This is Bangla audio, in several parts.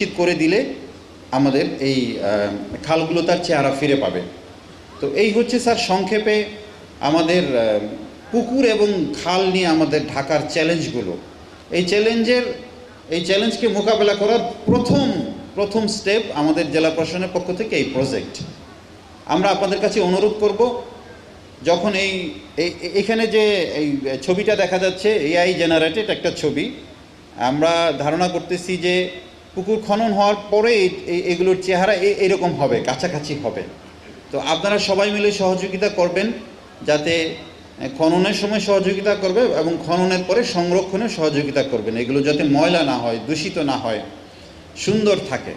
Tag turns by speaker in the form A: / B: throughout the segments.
A: নিশ্চিত করে দিলে আমাদের এই খালগুলো তার চেহারা ফিরে পাবে। তো এই হচ্ছে স্যার সংক্ষেপে আমাদের পুকুর এবং খাল নিয়ে আমাদের ঢাকার চ্যালেঞ্জগুলো। এই চ্যালেঞ্জের, এই চ্যালেঞ্জকে মোকাবেলা করার প্রথম প্রথম স্টেপ আমাদের জেলা প্রশাসনের পক্ষ থেকে এই প্রজেক্ট। আমরা আপনাদের কাছে অনুরোধ করব, যখন এই এখানে যে এই ছবিটা দেখা যাচ্ছে এআই জেনারেটেড একটা ছবি, আমরা ধারণা করতেছি যে পুকুর খনন হওয়ার পরে এগুলোর চেহারা এরকম হবে, কাছাকাছি হবে। তো আপনারা সবাই মিলে সহযোগিতা করবেন যাতে খননের সময় সহযোগিতা করবে এবং খননের পরে সংরক্ষণে সহযোগিতা করবেন। এগুলো যাতে ময়লা না হয়, দূষিত না হয়, সুন্দর থাকে।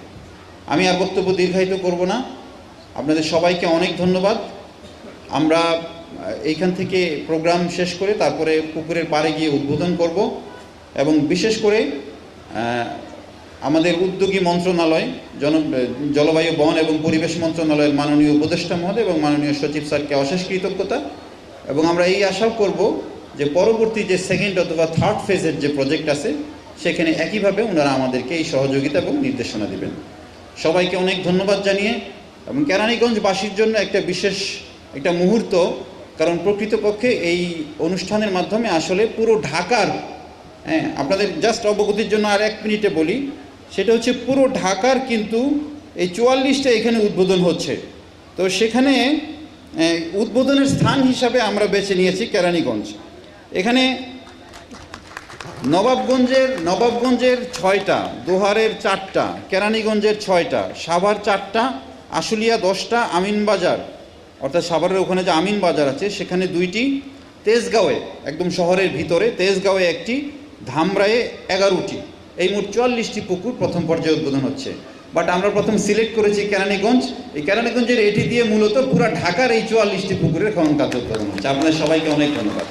A: আমি আর বক্তব্য দীর্ঘায়িত করব না। আপনাদের সবাইকে অনেক ধন্যবাদ। আমরা এইখান থেকে প্রোগ্রাম শেষ করে তারপরে পুকুরের পাড়ে গিয়ে উদ্বোধন করব এবং বিশেষ করে আমাদের উদ্যোগী মন্ত্রণালয়, জন, জলবায়ু, বন এবং পরিবেশ মন্ত্রণালয়ের মাননীয় উপদেষ্টা মহোদয় এবং মাননীয় সচিব স্যারকে অশেষ কৃতজ্ঞতা। এবং আমরা এই আশাও করব যে পরবর্তী যে সেকেন্ড অথবা থার্ড ফেজের যে প্রজেক্ট আছে, সেখানে একইভাবে ওনারা আমাদেরকে এই সহযোগিতা এবং নির্দেশনা দিবেন। সবাইকে অনেক ধন্যবাদ জানিয়ে এবং কেরানীগঞ্জবাসীর জন্য একটা বিশেষ একটা মুহূর্ত, কারণ প্রকৃতপক্ষে এই অনুষ্ঠানের মাধ্যমে আসলে পুরো ঢাকার হ্যাঁ আপনাদের জাস্ট অবগতির জন্য আর এক মিনিটে বলি সেটা হচ্ছে পুরো ঢাকার কিন্তু এই চুয়াল্লিশটা এখানে উদ্বোধন হচ্ছে। তো সেখানে উদ্বোধনের স্থান হিসাবে আমরা বেছে নিয়েছি কেরানীগঞ্জ। এখানে নবাবগঞ্জের নবাবগঞ্জের ছয়টা, দোহারের চারটা, কেরানীগঞ্জের ছয়টা, সাভার চারটা, আশুলিয়া দশটা, আমিনবাজার, অর্থাৎ সাভারের ওখানে যে আমিন বাজার আছে, সেখানে দুইটি, তেজগাঁওয়ে, একদম শহরের ভিতরে, তেজগাঁওয়ে একটি ধামরায়ে এগারোটি। এই মোট চুয়াল্লিশটি পুকুর প্রথম পর্যায়ে উদ্বোধন হচ্ছে। বাট আমরা প্রথম সিলেক্ট করেছি কেরানীগঞ্জ। এই কেরানীগঞ্জের এটি দিয়ে মূলত পুরো ঢাকার এই চুয়াল্লিশটি পুকুরের খনন কাজ উদ্বোধন হচ্ছে। আপনাদের সবাইকে অনেক ধন্যবাদ।